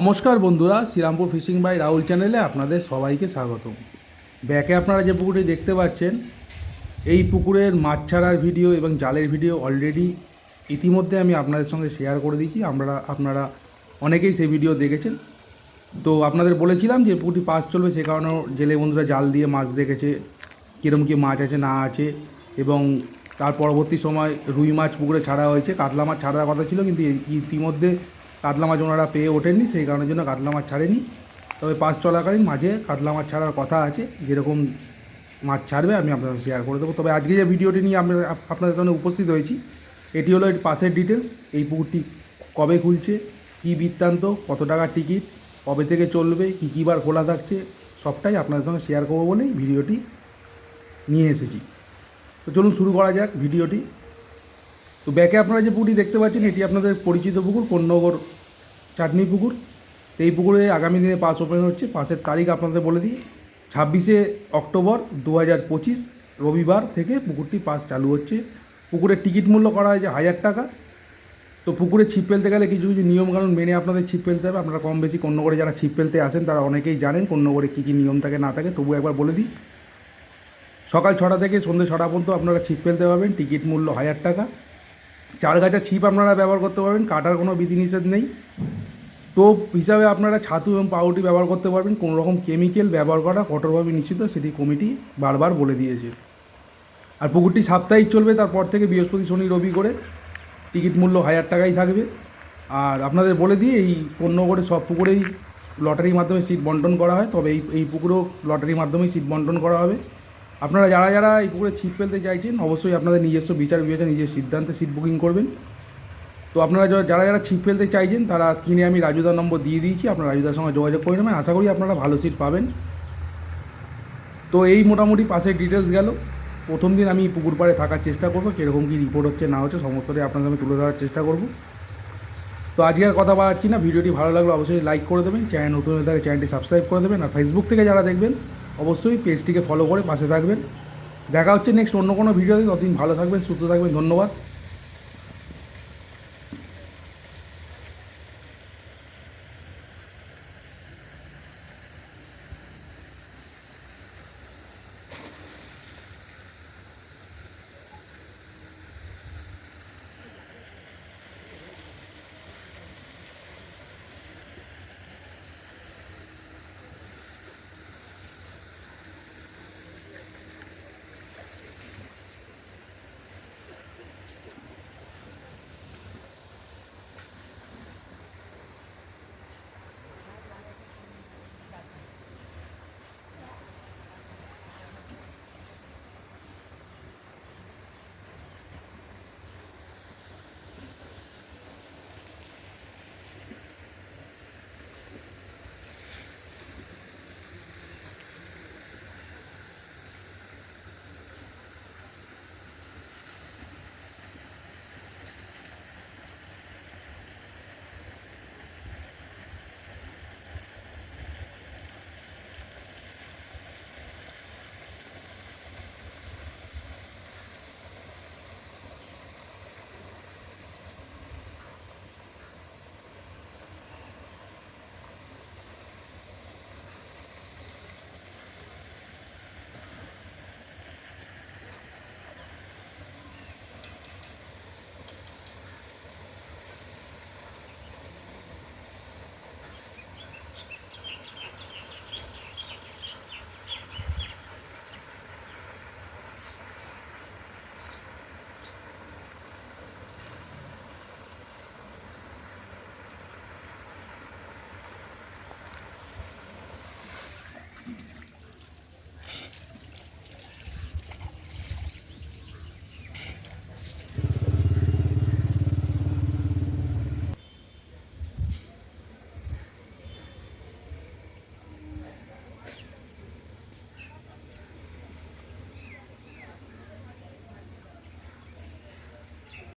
নমস্কার বন্ধুরা, Serampore fishing by Rahul চ্যানেলে আপনাদের সবাইকে স্বাগত ব্যাকে আপনারা যে পুকুরটি দেখতে পাচ্ছেন, এই পুকুরের মাছ ছাড়ার ভিডিও এবং জালের ভিডিও অলরেডি ইতিমধ্যে আমি আপনাদের সঙ্গে শেয়ার করে দিয়েছি। আমরা, আপনারা অনেকেই সেই ভিডিও দেখেছেন। তো আপনাদের বলেছিলাম যে পুকুরটি পাস চলবে সে কারণে জেলে বন্ধুরা জাল দিয়ে মাছ দেখেছে কীরকম কী মাছ আছে, না আছে, এবং তার পরবর্তী সময় রুই মাছ পুকুরে ছাড়া হয়েছে, কাতলা মাছ ছাড়ার কথা ছিল, কিন্তু ইতিমধ্যে কাতলা মাছ ওনারা পেয়ে ওঠেননি, সেই কারণের জন্য কাতলা মাছ ছাড়েনি। তবে পাস চলাকালীন মাঝে কাতলা মাছ ছাড়ার কথা আছে, যেরকম মাছ ছাড়বে আমি আপনাদের শেয়ার করে দেবো। তবে আজকে যে ভিডিওটি নিয়ে আমরা আপনাদের সামনে উপস্থিত হয়েছি, এটি হলো এর পাশের ডিটেলস এই পুকুরটি কবে খুলছে, কী বৃত্তান্ত, কত টাকার টিকিট কবে থেকে চলবে, কী কী বার খোলা থাকছে, সবটাই আপনাদের সঙ্গে শেয়ার করব বলেই ভিডিওটি নিয়ে এসেছি। তো চলুন শুরু করা যাক ভিডিওটি তো ব্যাকে আপনারা যে পুকুরটি দেখতে পাচ্ছেন, এটি আপনাদের পরিচিত পুকুর কন্যগর চাটনি পুকুর। এই পুকুরে আগামী দিনে পাস ওপেন হচ্ছে। পাসের তারিখ আপনাদের বলে দিই, ছাব্বিশে অক্টোবর দু হাজার পঁচিশ, রবিবার থেকে পুকুরটি পাস চালু হচ্ছে। পুকুরের টিকিট মূল্য করা হয়েছে হাজার টাকা। তো পুকুরে ছিপ ফেলতে গেলে কিছু কিছু নিয়মকানুন মেনে আপনাদের ছিপ ফেলতে হবে। আপনারা কম বেশি কন্যগরে যারা ছিপ ফেলতে আসেন, তারা অনেকেই জানেন কন্যগরে কী কী নিয়ম থাকে, না থাকে। তবু একবার বলে দিই, সকাল ছটা থেকে সন্ধ্যে ছটা পর্যন্ত আপনারা ছিপ ফেলতে পারবেন। টিকিট মূল্য হাজার টাকা। চার গাছা ছিপ আপনারা ব্যবহার করতে পারবেন, কাটার কোনো বিধিনিষেধ নেই। টোপ হিসাবে আপনারা ছাতু এবং পাউরুটি ব্যবহার করতে পারবেন কোনো রকম কেমিক্যাল ব্যবহার করা কঠোরভাবে নিশ্চিত সেটি কমিটি বারবার বলে দিয়েছে। আর পুকুরটি সাপ্তাহিক চলবে, তারপর থেকে বৃহস্পতি, শনি, রবি করে। টিকিট মূল্য হাজার টাকাই থাকবে। আর আপনাদের বলে দিই, এই পণ্য করে সব পুকুরেই লটারির মাধ্যমে সিট বন্টন করা হয়। তবে এই এই পুকুরেও লটারির মাধ্যমেই সিট বন্টন করা হবে। আপনারা যারা যারা এই পুকুরে ছিপ ফেলতে চাইছেন, অবশ্যই আপনাদের নিজস্ব বিচার বিবেচনা নিজের সিদ্ধান্তে সিট বুকিং করবেন। তো আপনারা যারা যারা ছিপ ফেলতে চাইছেন, তারা স্ক্রিনে আমি রাজুদার নম্বর দিয়ে দিয়েছি, আপনারা রাজুদার সঙ্গে যোগাযোগ করে নেবেন। আশা করি আপনারা ভালো সিট পাবেন। তো এই মোটামুটি পাশের ডিটেলস গেল। প্রথম দিন আমি পুকুর পাড়ে থাকার চেষ্টা করব, কীরকম কী রিপোর্ট হচ্ছে না হচ্ছে, সমস্তটাই আপনাদের আমি তুলে ধরার চেষ্টা করব। তো আজকে আর কথা বাড়াচ্ছি না। ভিডিওটি ভালো লাগলে অবশ্যই লাইক করে দেবেন। চ্যানেল নতুন হয়ে থাকে চ্যানেলটি সাবস্ক্রাইব করে দেবেন। আর ফেসবুক থেকে যারা দেখবেন অবশ্যই পেজটিকে ফলো করে পাশে থাকবেন। দেখা হচ্ছে নেক্সট অন্য কোনো ভিডিওতে ততদিন ভালো থাকবেন, সুস্থ থাকবেন। ধন্যবাদ।